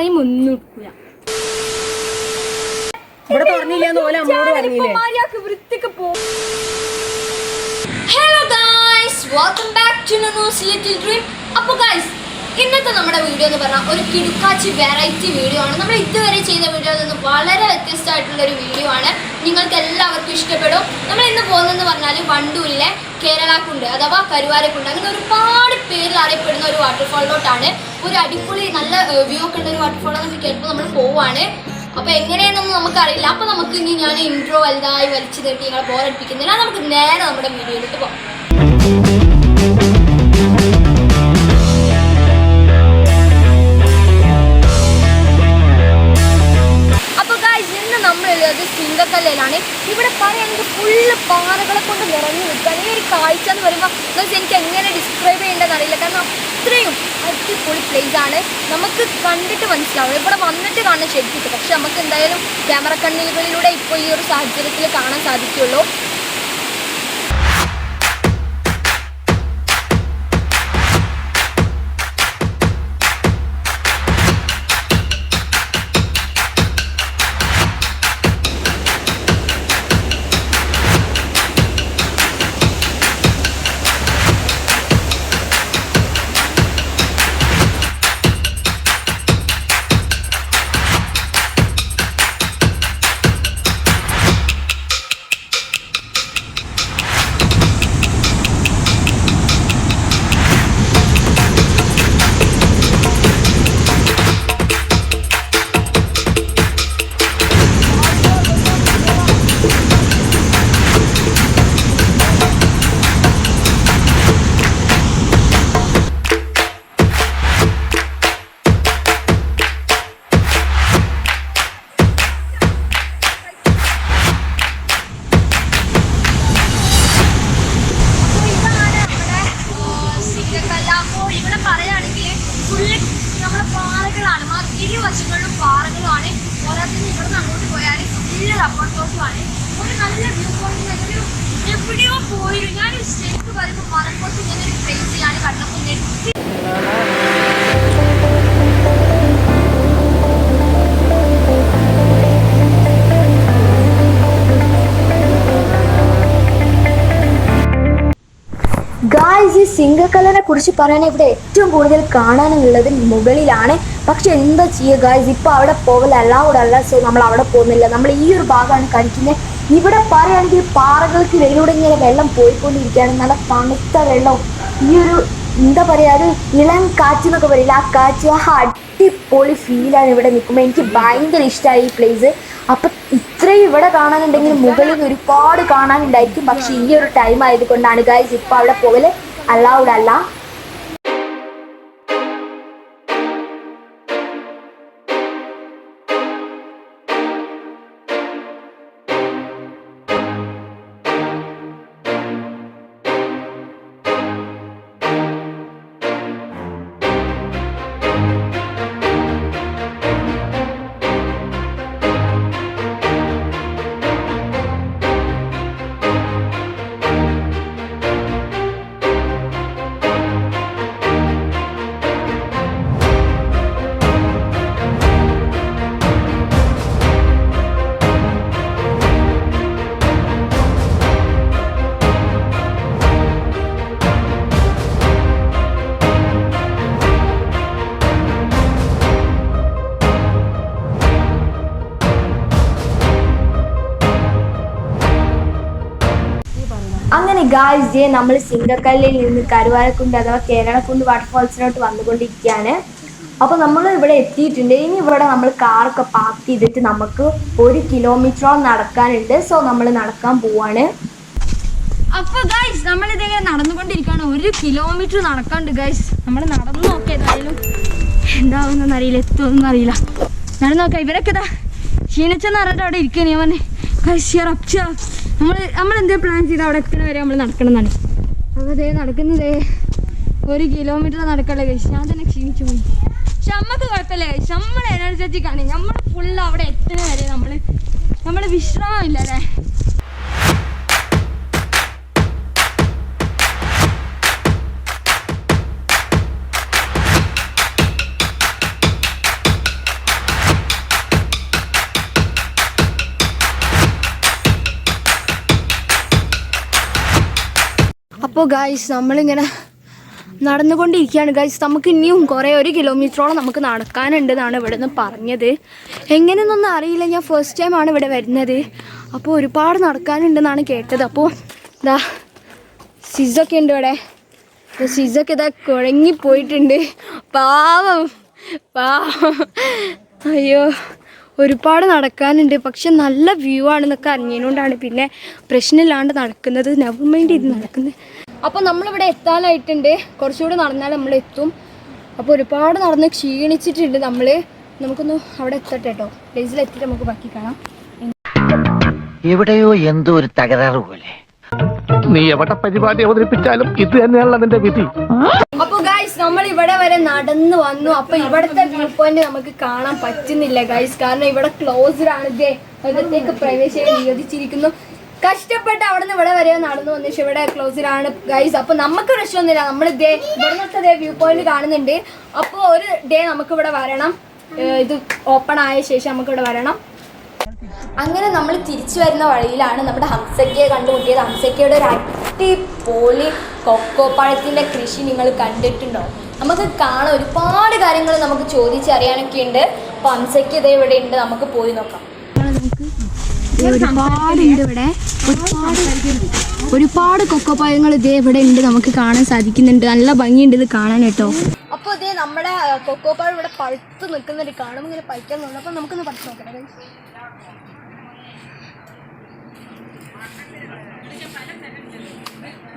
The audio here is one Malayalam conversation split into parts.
പറയുമ്പോ ഒന്നും എടുക്കൂല. ഇവിടെ തുറന്നില്ലെന്ന് പോലെ അമ്മോട് പറഞ്ഞില്ലേ? Hello guys welcome back to നൂസ് little dream അപ്പോൾ ഗായ്സ് ഇന്നത്തെ നമ്മുടെ വീഡിയോ എന്ന് പറഞ്ഞാൽ ഒരു കിടുക്കാച്ചി വെറൈറ്റി വീഡിയോ ആണ്. നമ്മൾ ഇതുവരെ ചെയ്ത വീഡിയോയിൽ നിന്ന് വളരെ വ്യത്യസ്തമായിട്ടുള്ള ഒരു വീഡിയോ ആണ്. നിങ്ങൾക്ക് എല്ലാവർക്കും ഇഷ്ടപ്പെടും. നമ്മൾ ഇന്ന് പോകുന്നതെന്ന് പറഞ്ഞാൽ വണ്ടൂരിലെ കേരളക്കുണ്ട് അഥവാ കരുവാരക്കുണ്ട്. അങ്ങനെ ഒരുപാട് പേരിൽ അറിയപ്പെടുന്ന ഒരു വാട്ടർഫാളിലോട്ടാണ് ഒരു അടിപൊളി നല്ല വ്യൂ ഒക്കെ ഉള്ള ഒരു വാട്ടർഫോൾ നമുക്ക് കേട്ടപ്പോൾ നമ്മൾ പോവാണ്. അപ്പൊ എങ്ങനെയാണെന്നൊന്നും നമുക്കറിയില്ല. അപ്പൊ നമുക്ക് ഇനി ഞാൻ ഇൻട്രോ വലുതായി വലിച്ചു നീട്ടി നിങ്ങളെ ബോറടിപ്പിക്കുന്നില്ല നമുക്ക് നേരെ നമ്മുടെ വീഡിയോയിലോട്ട് പോകാം. മനസ്സിലാവും. ഇവിടെ വന്നിട്ട് കാണാൻ ശരിക്കും. പക്ഷെ നമുക്ക് എന്തായാലും ക്യാമറ കണ്ണുകളിലൂടെ ഇപ്പോൾ ഈ ഒരു സാഹചര്യത്തിൽ കാണാൻ സാധിക്കുള്ളൂ പോയിരുന്നു ഞാൻ ശരിക്കും പറയുമ്പോൾ മലപ്പുറത്ത് ഇങ്ങനെ ഒരു പ്ലേസ് ഞാൻ കണ്ടപ്പോൾ നെറ്റ് ഗായ്സ് ഈ കുറിച്ച് പറയാൻ ഇവിടെ ഏറ്റവും കൂടുതൽ കാണാനുള്ളത് മുകളിലാണ്. പക്ഷെ എന്താ ചെയ്യുക ഗായ്സ് ഇപ്പൊ അവിടെ പോകല അല്ലാവിടെ അല്ല സോ നമ്മൾ അവിടെ പോകുന്നില്ല. നമ്മൾ ഈ ഒരു ഭാഗമാണ് കാണിക്കുന്നത് ഇവിടെ പറയുകയാണെങ്കിൽ പാറകൾക്ക് വെയിലൂടെ ഇങ്ങനെ വെള്ളം പോയിക്കൊണ്ടിരിക്കുകയാണ്. നല്ല തണുത്ത വെള്ളം. ഈ ഒരു എന്താ പറയാ ഒരു ഇളം കാറ്റ് എന്നൊക്കെ പറയില്ല ആ കാറ്റ് ആ അടിപൊളി ഫീലാണ് ഇവിടെ നിൽക്കുമ്പോൾ എനിക്ക് ഭയങ്കര ഇഷ്ടമായി ഈ പ്ലേസ് അപ്പൊ ഇത്രയും ഇവിടെ കാണാനുണ്ടെങ്കിൽ മുകളിൽ ഒരുപാട് കാണാനുണ്ടായിരിക്കും. പക്ഷെ ഈ ഒരു ടൈം ആയതുകൊണ്ടാണ് ഗായ്സ് ഇപ്പൊ അവിടെ പോകൽ അല്ലാവിടെ അല്ല. അങ്ങനെ ഗായ്സ് ജെ നമ്മൾ സിംഗക്കല്ലിൽ നിന്ന് കരുവാരക്കുണ്ട് അഥവാ കേരളക്കുണ്ട് വാട്ടർഫോൾസിനോട്ട് വന്നുകൊണ്ടിരിക്കുകയാണ്. അപ്പോൾ നമ്മൾ ഇവിടെ എത്തിയിട്ടുണ്ട്. ഇനി ഇവിടെ നമ്മൾ കാറൊക്കെ പാർക്ക് ചെയ്തിട്ട് നമുക്ക് ഒരു കിലോമീറ്ററോളം നടക്കാനുണ്ട്. സോ നമ്മൾ നടക്കാൻ പോവാണ്. അപ്പൊ ഗൈസ് നമ്മൾ ഇതെങ്ങനെ നടന്നുകൊണ്ടിരിക്കുകയാണ്. ഒരു കിലോമീറ്റർ നടക്കാണ്ട് ഗൈസ് നമ്മൾ നടന്നു നോക്കിയ ഏതായാലും അറിയില്ല എത്തുമെന്ന് അറിയില്ല. നടന്നു നോക്കാം ഇവരൊക്കെ ഇതാ ക്ഷീണിച്ചെന്ന് പറഞ്ഞിട്ട് അവിടെ ഞാൻ പറഞ്ഞേ ഗൈസ് അപ്ച നമ്മൾ നമ്മൾ എന്തേ പ്ലാൻ ചെയ്ത്? അവിടെ എത്തണ വരെ നമ്മൾ നടക്കണം എന്നാണ് അപ്പോൾ അതേ നടക്കുന്നതേ ഒരു കിലോമീറ്റർ നടക്കല്ലേ ഞാൻ തന്നെ ക്ഷീണിച്ചു പോയി. പക്ഷെ അമ്മയ്ക്ക് കുഴപ്പമില്ല നമ്മൾ എനർജറ്റിക് ആണ്. നമ്മൾ ഫുൾ അവിടെ എത്തണ വരെ നമ്മൾ നമ്മൾ വിശ്രമമില്ല അല്ലേ? അപ്പോൾ ഗായ്സ് നമ്മളിങ്ങനെ നടന്നുകൊണ്ടിരിക്കുകയാണ്. ഗൈസ് നമുക്ക് ഇനിയും കുറേ ഒരു കിലോമീറ്ററോളം നമുക്ക് നടക്കാനുണ്ട് എന്നാണ് ഇവിടെ നിന്ന് പറഞ്ഞത്. എങ്ങനെയെന്നൊന്നും അറിയില്ല. ഞാൻ ഫസ്റ്റ് ടൈമാണ് ഇവിടെ വരുന്നത്. അപ്പോൾ ഒരുപാട് നടക്കാനുണ്ടെന്നാണ് കേട്ടത്. അപ്പോൾ ഇതാ സിസൊക്കെ ഉണ്ട് ഇവിടെ. സിസൊക്കെ ഇതാ കുഴങ്ങിപ്പോയിട്ടുണ്ട്. പാവം. പാവം. അയ്യോ ഒരുപാട് നടക്കാനുണ്ട്. പക്ഷെ നല്ല വ്യൂ ആണെന്നൊക്കെ അറിഞ്ഞതുകൊണ്ടാണ് പിന്നെ പ്രശ്നമില്ലാണ്ട് നടക്കുന്നത്. നെവർ മൈൻഡ് ഇത് നടക്കുന്നത്. അപ്പോൾ നമ്മളിവിടെ എത്താനായിട്ടുണ്ട്. കുറച്ചുകൂടി നടന്നാൽ നമ്മൾ എത്തും. അപ്പോൾ ഒരുപാട് നടന്ന് ക്ഷീണിച്ചിട്ടുണ്ട് നമ്മൾ നമുക്കൊന്ന് അവിടെ എത്തട്ടെ കേട്ടോ പ്ലേസിൽ എത്തിയിട്ട് നമുക്ക് ബാക്കി കാണാം. എവിടെയോ എന്തോ ഒരു തകരാറ് പോലെ. നീ എവിടെ പരിപാടി അവതരിപ്പിച്ചാലും ഇത് തന്നെയാണ് അതിന്റെ വിധി. അപ്പൊ ഗൈസ് നമ്മൾ ഇവിടെ വരെ നടന്നു വന്നു. അപ്പൊ ഇവിടത്തെ വ്യൂ പോയിന്റ് നമുക്ക് കാണാൻ പറ്റുന്നില്ല ഗൈസ് കാരണം ഇവിടെ ക്ലോസ്ഡ് ആണ്. ഇതേ അകത്തേക്ക് പ്രവേശനം നിരോധിച്ചിരിക്കുന്നു. കഷ്ടപ്പെട്ട് അവിടെ നിന്ന് ഇവിടെ വരെ നടന്നു വന്നു പക്ഷെ ഇവിടെ ക്ലോസിലാണ് ഗൈസ് അപ്പൊ നമുക്ക് പ്രശ്നമൊന്നുമില്ല. നമ്മൾ ഇതേ ഇവിടുന്നത്തെ വ്യൂ പോയിന്റ് കാണുന്നുണ്ട്. അപ്പോൾ ഒരു ഡേ നമുക്ക് ഇവിടെ വരണം. ഇത് ഓപ്പൺ ആയ ശേഷം നമുക്ക് ഇവിടെ വരണം. അങ്ങനെ നമ്മൾ തിരിച്ചു വരുന്ന വഴിയിലാണ് നമ്മുടെ ഹംസക്കയെ കണ്ടുമുട്ടിയത്. ഹംസക്കയുടെ ഒരു അടിപൊളി കൊക്കോ പഴത്തിന്റെ കൃഷി നിങ്ങൾ കണ്ടിട്ടുണ്ടോ? നമുക്ക് കാണാൻ ഒരുപാട് കാര്യങ്ങൾ നമുക്ക് ചോദിച്ചറിയാനൊക്കെ ഉണ്ട്. അപ്പോൾ ഹംസയ്ക്ക് ഇവിടെ ഉണ്ട്. നമുക്ക് പോയി നോക്കാം. ഒരുപാട് ഉണ്ട് ഇവിടെ. ഒരുപാട് ഒരുപാട് കൊക്കോ പഴങ്ങൾ ഇതേ ഇവിടെ ഉണ്ട്. നമുക്ക് കാണാൻ സാധിക്കുന്നുണ്ട്. നല്ല ഭംഗിയുണ്ട് ഇത് കാണാൻ കേട്ടോ. അപ്പോൾ ഇതേ നമ്മുടെ കൊക്കോ പഴം ഇവിടെ പഴുത്ത് നിൽക്കുന്നൊരു കാണും ഇങ്ങനെ പഴിക്കാൻ തോന്നുന്നു അപ്പോൾ നമുക്കൊന്ന് പറിച്ച് നോക്കാം guys.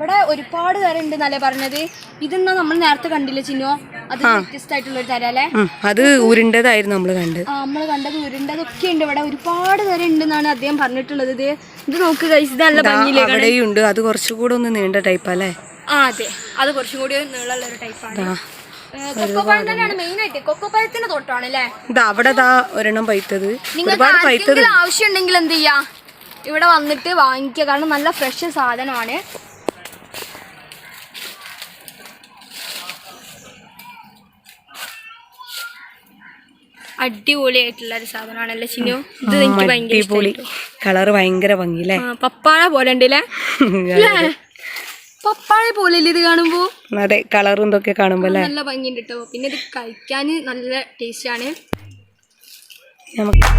ഇവിടെ ഒരുപാട് തരം ഉണ്ട് എന്നല്ലേ പറഞ്ഞത്? ഇതെന്നാ നമ്മൾ നേരത്തെ കണ്ടില്ല ചിന്നോ? അത് വ്യത്യസ്തമായിട്ടുള്ള ഒരു തരം അല്ലേ? അത് ഉരുണ്ടതായിരുന്നു നമ്മൾ കണ്ടത് ആ നമ്മൾ കണ്ടത് ഉരുണ്ടതൊക്കെ ഉണ്ട് ഇവിടെ. ഒരുപാട് തരം ഉണ്ട് എന്നാണ് അദ്ദേഹം പറഞ്ഞിട്ടുള്ളത്. ഇത് ഇത് നോക്ക് guys, നല്ല ഭംഗിയില്ലേ അത് കുറച്ചുകൂടെ ഒന്ന് നീണ്ട ടൈപ്പ് അല്ലേ? ആ അതെ. അത് കുറച്ചും കൂടി നീളമുള്ള ഒരു ടൈപ്പാണ് അവിടെ ഒരെണ്ണം പൈത്തത് നിങ്ങൾക്ക് ഒരുപാട് പൈത്തത് ആർക്കെങ്കിലും ആവശ്യം ഉണ്ടെങ്കിൽ എന്ത് ചെയ്യാ? ഇവിടെ വന്നിട്ട് വാങ്ങിക്കുക. കാരണം നല്ല ഫ്രഷ് സാധനമാണ്. അടിപൊളിയായിട്ടുള്ള ഒരു സാധനമാണല്ലേ ചിനു ഇത് എനിക്ക് ഭയങ്കര അടിപൊളി. കളർ ഭയങ്കര ഭംഗിയല്ലേ? പപ്പാഴ പോലെ ഉണ്ടല്ലേ? പപ്പാഴ പോലെ ഇത് കാണുമ്പോ? അതെ കളറും ഇതൊക്കെ കാണുമ്പോ നല്ല ഭംഗിയുണ്ട് കേട്ടോ. പിന്നെ ഇത് കഴിക്കാൻ നല്ല ടേസ്റ്റ് ആണ്. നമുക്ക്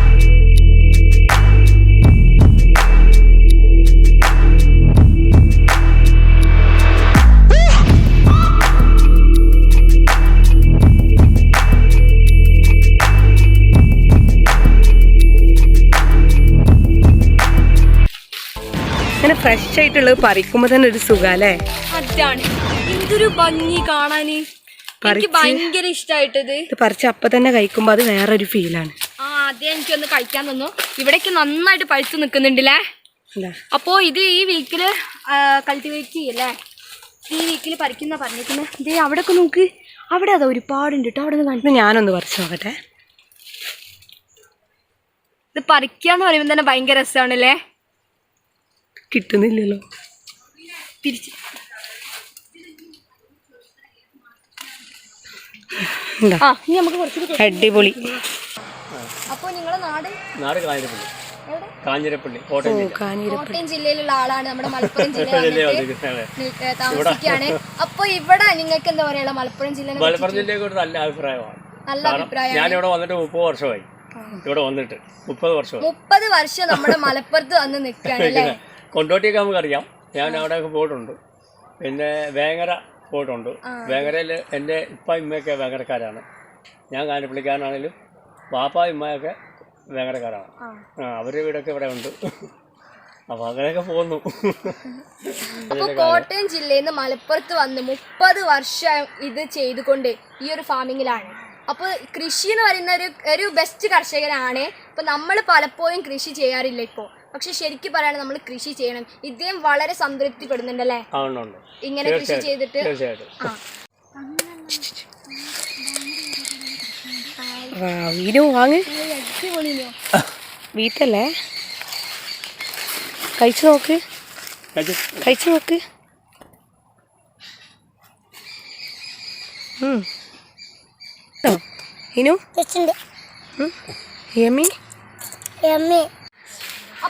ഇങ്ങനെ ഫ്രഷ് ആയിട്ടുള്ളത് പറിക്കുമ്പോ തന്നെ ഒരു സുഖല്ലേ? അതാണ്. എന്തൊരു ഭംഗി കാണാന്. എനിക്ക് ഭയങ്കര ഇഷ്ടമായിട്ടത് ഇത് പറിച്ച് അപ്പൊ തന്നെ കഴിക്കുമ്പോ അത് വേറൊരു ഫീലാണ് ആ അതേ എനിക്കൊന്ന് കഴിക്കാൻ തന്നു. ഇവിടേക്ക് നന്നായിട്ട് പഴുത്ത് നിൽക്കുന്നുണ്ടല്ലേ? അപ്പോ ഇത് ഈ വീക്കിൽ കൾട്ടിവേറ്റ് ചെയ്യല്ലേ? ഈ വീക്കിൽ പറിക്കുന്ന പറഞ്ഞിരിക്കുന്നത് ഇതേ അവിടെ ഒക്കെ നോക്ക്. അവിടെ അതാ ഒരുപാടുണ്ട് കേട്ടോ അവിടെ നിന്ന് ഞാനൊന്ന് പറിച്ചു നോക്കട്ടെ. ഇത് പറിക്കുക എന്ന് പറയുമ്പോൾ തന്നെ ഭയങ്കര രസമാണല്ലേ കിട്ടുന്നില്ലല്ലോ. തിരിച്ച്. അടിപൊളി. അപ്പോൾ നിങ്ങളെ നാട്? നാട് കാഞ്ഞിരപ്പള്ളി. എവിടെ? കാഞ്ഞിരപ്പള്ളി കോട്ടയം ജില്ല. കോട്ടയം ജില്ലയിലുള്ള ആളാണ് നമ്മുടെ മലപ്പുറം ഏ, താമസിക്കുകയാണ്. അപ്പൊ ഇവിടെ നിങ്ങൾക്ക് എന്താ പറയാ മലപ്പുറം ജില്ലനെ മലപ്പുറം ജില്ലയെ കുറിച്ച് നല്ല അഭിപ്രായമാണ്. നല്ല അഭിപ്രായം ഞാൻ ഞാനിവിടെ വന്നിട്ട് മുപ്പത് വർഷമായി. ഇവിടെ വന്നിട്ട് മുപ്പത് വർഷം മുപ്പത് വർഷം നമ്മുടെ മലപ്പുറത്ത് വന്ന് നിൽക്കുകയാണ് അല്ലേ? കൊണ്ടോട്ടിയൊക്കെ നമുക്കറിയാം. ഞാൻ അവിടെയൊക്കെ പോയിട്ടുണ്ട്. പിന്നെ വേങ്ങര പോയിട്ടുണ്ട്. വേങ്ങരയിൽ എന്റെ ഇപ്പ ഇമ്മയൊക്കെ വേങ്ങരക്കാരാണ്. ഞാൻ കാനപ്പിള്ളിക്കാരനാണെങ്കിലും പാപ്പ ഇമ്മയൊക്കെ വേങ്ങരക്കാരാണ്. ആ. അവരുടെ വീടൊക്കെ ഇവിടെ ഉണ്ട്. അപ്പൊ അങ്ങനെയൊക്കെ പോകുന്നു. അപ്പൊ കോട്ടയം ജില്ലയിൽ നിന്ന് മലപ്പുറത്ത് വന്ന് മുപ്പത് വർഷം ഇത് ചെയ്തുകൊണ്ട് ഈ ഒരു ഫാമിങ്ങിലാണ് അപ്പൊ കൃഷി എന്ന് പറയുന്ന ഒരു ഒരു ബെസ്റ്റ് കർഷകനാണ്. ഇപ്പൊ നമ്മൾ പലപ്പോഴും കൃഷി ചെയ്യാറില്ല ഇപ്പോൾ പക്ഷെ ശരിക്കും പറയാണ് നമ്മൾ കൃഷി ചെയ്യണം. ഇദ്ദേഹം വളരെ സംതൃപ്തിപ്പെടുന്നുണ്ടല്ലേ? ഇങ്ങനെ കൃഷി ചെയ്തിട്ട്? ആ. വാങ്ങ്. വീട്ടല്ലേ കഴിച്ചു നോക്ക്. കഴിച്ച്. നോക്ക്. ഇനു? യമ്മി യമി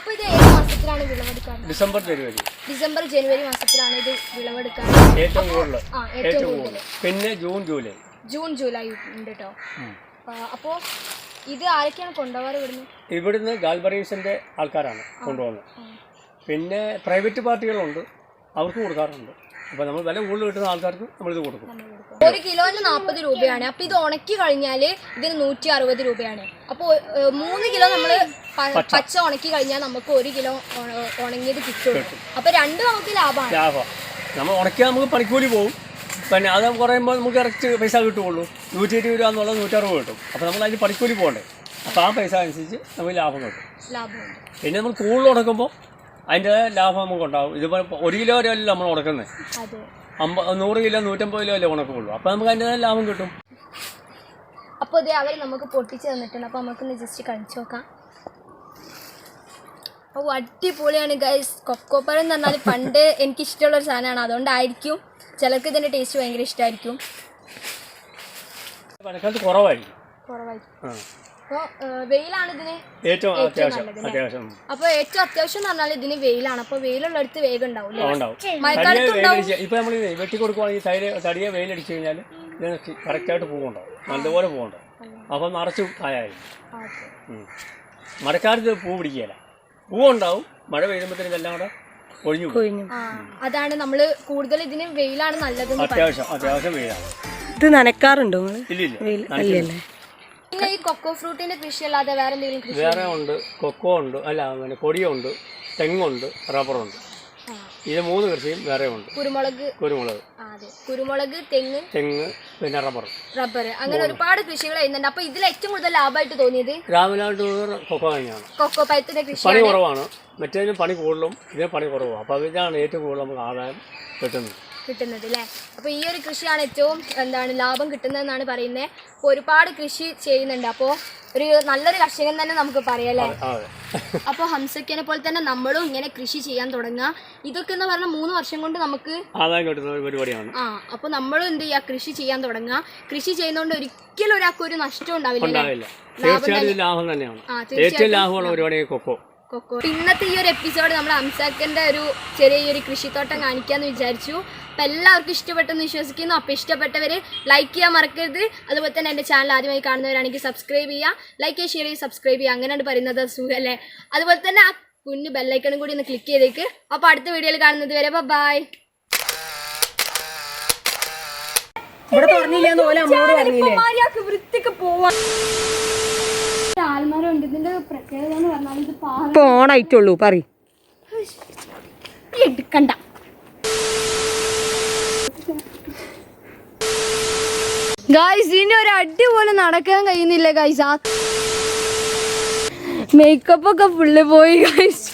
അപ്പൊ ഇത് ഏത് മാസത്തിലാണ് വിളവെടുക്കാറ്? ഡിസംബർ ജനുവരി. ഡിസംബർ ജനുവരി മാസത്തിലാണ് ഇത് വിളവെടുക്കാൻ ഏറ്റവും കൂടുതൽ ആ ഏറ്റവും ഏറ്റവും കൂടുതൽ കൂടുതൽ പിന്നെ ജൂൺ ജൂലൈ. ജൂൺ ജൂലൈ ഉണ്ട് കേട്ടോ അപ്പോൾ ഇത് ആരൊക്കെയാണ് കൊണ്ടുപോകാറ് ഇവിടുന്ന്? ഇവിടുന്ന് ഗാൽബറീസിന്റെ ആൾക്കാരാണ് കൊണ്ടുപോകുന്നത്. പിന്നെ പ്രൈവറ്റ് പാർട്ടികളുണ്ട്. അവർക്ക് കൊടുക്കാറുണ്ട്. അപ്പോൾ നമ്മൾ വില കൂടുതൽ കിട്ടുന്ന ആൾക്കാർക്ക് ഇത് കൊടുക്കും. ഒരു കിലോന് നാൽപ്പത് രൂപയാണ്. അപ്പൊ ഇത് ഉണക്കി കഴിഞ്ഞാൽ ഇതിന് നൂറ്റി അറുപത് രൂപയാണ്. അപ്പോൾ മൂന്ന് കിലോ നമ്മൾ പച്ച. ഉണക്കി കഴിഞ്ഞാൽ നമുക്ക് ഒരു കിലോ ഉണങ്ങിയത് കിട്ടും. അപ്പോൾ രണ്ട് നമുക്ക് ലാഭമാണ് ലാഭം. നമ്മൾ ഉണക്കിയാൽ നമുക്ക് പണിക്കൂലി പോകും പിന്നെ അത് കുറയുമ്പോൾ നമുക്ക് ഇറച്ച് പൈസ കിട്ടുള്ളൂ. നൂറ്റി ഇരുപത് രൂപ എന്നുള്ളത് നൂറ്ററുപത് കിട്ടും. അപ്പോൾ നമ്മൾ അതിന് പണിക്കൂലി പോകണ്ടേ? അപ്പോൾ ആ പൈസ അനുസരിച്ച് നമുക്ക് ലാഭം കിട്ടും. ലാഭം പിന്നെ നമ്മൾ കൂടുതൽ ഉണക്കുമ്പോൾ അതിന്റെ ലാഭം നമുക്ക് ഉണ്ടാവും ഇതുപോലെ ഒരു കിലോ വരെ അല്ല നമ്മൾ ഉണക്കുന്നത്? അമ്പ നൂറ് കിലോ നൂറ്റമ്പത് കിലോ അല്ലേ ഉണക്കുള്ളൂ. അപ്പോൾ നമുക്ക് അതിന്റെ ലാഭം കിട്ടും. അപ്പോൾ ഇത് അവർ നമുക്ക് പൊട്ടിച്ച് തന്നിട്ടുണ്ട്. അപ്പോൾ നമുക്കൊന്ന് ജസ്റ്റ് കഴിച്ചു നോക്കാം. അപ്പോൾ അടിപൊളിയാണ് ഗൈസ് കൊക്കോപ്പഴം എന്ന് പറഞ്ഞാൽ പണ്ട് എനിക്ക് ഇഷ്ടമുള്ള ഒരു സാധനമാണ്. അതുകൊണ്ടായിരിക്കും ചിലർക്ക് ഇതിന്റെ ടേസ്റ്റ് ഭയങ്കര ഇഷ്ടമായിരിക്കും അപ്പോൾ വെയിലാണ് ഇതിന് ഏറ്റവും അത്യാവശ്യം അത്യാവശ്യം. അപ്പോൾ ഏറ്റവും അത്യാവശ്യം എന്ന് പറഞ്ഞാൽ ഇതിന് വെയിലാണ്. അപ്പോൾ വെയിലുള്ളിടത്ത് വേഗം ഉണ്ടാവും അല്ലേ ഉണ്ടാവും. മഴക്കാലത്ത് വെയിലടിച്ചു ഉണ്ടാവും ഇപ്പം നമ്മൾ വെട്ടി കൊടുക്കുവാണെങ്കിൽ തൈര് തടിയെ വെയിലടിച്ച് കഴിഞ്ഞാൽ കറക്റ്റായിട്ട് പൂവുണ്ടാവും. നല്ലപോലെ പൂവുണ്ടാവും. അപ്പം നിറച്ച് കായായി. മഴക്കാലത്ത് പൂ പിടിക്കുകയില്ല. പൂവുണ്ടാവും. മഴ പെയ്യുമ്പോഴത്തേനും ഇതെല്ലാം കൂടെ ഒഴിഞ്ഞു അതാണ് നമ്മൾ കൂടുതൽ ഇതിന് വെയിലാണ് നല്ലത് അത്യാവശ്യം അത്യാവശ്യം വെയിലാണ്. ഇത് നനക്കാറുണ്ടോ. അല്ലല്ലേ പിന്നെ ഈ കൊക്കോ ഫ്രൂട്ടിന്റെ കൃഷി അല്ലാതെ വേറെ എന്തെങ്കിലും കൃഷി വേറെ ഉണ്ട്. കൊക്കോ ഉണ്ട്. അല്ല പിന്നെ കൊടിയുണ്ട് തെങ്ങുണ്ട്. റബ്ബറുണ്ട്. ഇത് മൂന്ന് കൃഷിയും വേറെ ഉണ്ട്. കുരുമുളക്. കുരുമുളക്. അതെ. കുരുമുളക് തെങ്ങ്. തെങ്ങ് പിന്നെ റബ്ബർ. റബ്ബർ അങ്ങനെ ഒരുപാട് കൃഷികൾ ചെയ്യുന്നുണ്ട്. അപ്പൊ ഇതിൽ ഏറ്റവും കൂടുതൽ ലാഭമായിട്ട് തോന്നിയത്? രാവിലായിട്ട് കൊക്കോ തന്നെയാണ് കൊക്കോ പഴത്തിന്റെ പണി കുറവാണ്. മറ്റേതിന് പണി കൂടുതലും ഇതിന് പണി കുറവാണ് അപ്പൊ ഇതാണ് ഏറ്റവും കൂടുതൽ നമുക്ക് ആദായം കിട്ടുന്നത്. കിട്ടുന്നത് അല്ലേ അപ്പൊ ഈ ഒരു കൃഷിയാണ് ഏറ്റവും എന്താണ് ലാഭം കിട്ടുന്നതെന്നാണ് പറയുന്നത് ഒരുപാട് കൃഷി ചെയ്യുന്നുണ്ട്. അപ്പോൾ ഒരു നല്ലൊരു കർഷകൻ തന്നെ നമുക്ക് പറയാം അല്ലേ അപ്പോൾ ഹംസക്കനെ പോലെ തന്നെ നമ്മളും ഇങ്ങനെ കൃഷി ചെയ്യാൻ തുടങ്ങുക. ഇതൊക്കെ എന്ന് പറഞ്ഞാൽ മൂന്ന് വർഷം കൊണ്ട് നമുക്ക് ആദായം കിട്ടുന്ന ഒരു പരിപാടിയാണ്. ആ അപ്പോൾ നമ്മളും എന്ത് ചെയ്യുക കൃഷി ചെയ്യാൻ തുടങ്ങുക. കൃഷി ചെയ്യുന്നതുകൊണ്ട് ഒരിക്കലും ഒരാൾക്ക് ഒരു നഷ്ടം ഉണ്ടാവില്ല. അല്ലേ? ഉണ്ടാവില്ല തീർച്ചയായിട്ടും ലാഭം തന്നെയാണ്. ആ ഏറ്റവും തീർച്ചയായിട്ടും ലാഭമുള്ള പരിപാടി കൊക്കോ. കൊക്കോ. ഇന്നത്തെ ഈ ഒരു എപ്പിസോഡ് നമ്മൾ ഹംസാക്കന്റെ ഒരു ചെറിയൊരു കൃഷിത്തോട്ടം കാണിക്കാന്ന് വിചാരിച്ചു. അപ്പം എല്ലാവർക്കും ഇഷ്ടപ്പെട്ടെന്ന് വിശ്വസിക്കുന്നു. അപ്പോൾ ഇഷ്ടപ്പെട്ടവർ ലൈക്ക് ചെയ്യാൻ മറക്കരുത്. അതുപോലെ തന്നെ എന്റെ ചാനൽ ആദ്യമായി കാണുന്നവരാണെങ്കിൽ സബ്സ്ക്രൈബ് ചെയ്യുക ലൈക്ക് ചെയ്യുക ഷെയർ ചെയ്യുക സബ്സ്ക്രൈബ് ചെയ്യുക. അങ്ങനെയാണ് പറയുന്നത്. സുഖമല്ലേ അതുപോലെ തന്നെ ആ കുഞ്ഞു ബെല്ലൈക്കണും കൂടി ഒന്ന് ക്ലിക്ക് ചെയ്തേക്ക്. അപ്പോൾ അടുത്ത വീഡിയോയിൽ കാണുന്നത് വരെ ബൈ ഇവിടെ പറഞ്ഞില്ല എന്ന് പോലെ അമ്മോട് പറഞ്ഞില്ലേ? മര്യാദയ്ക്ക് വൃത്തിക്ക് പോവാൻ ഉണ്ട് ഇതിന്റെ പ്രത്യേകത എന്ന് പറഞ്ഞാൽ ഇത് പാറ ഇപ്പൊ ഓണായിട്ടുള്ളൂ പറ എടുക്കണ്ട. ഗായ്സ് ഇനി ഒരു അടി പോലെ നടക്കാൻ കഴിയുന്നില്ല ഗായ്സ് ആ മേക്കപ്പ് ഒക്കെ ഫുള്ള് പോയി ഗായ്സ്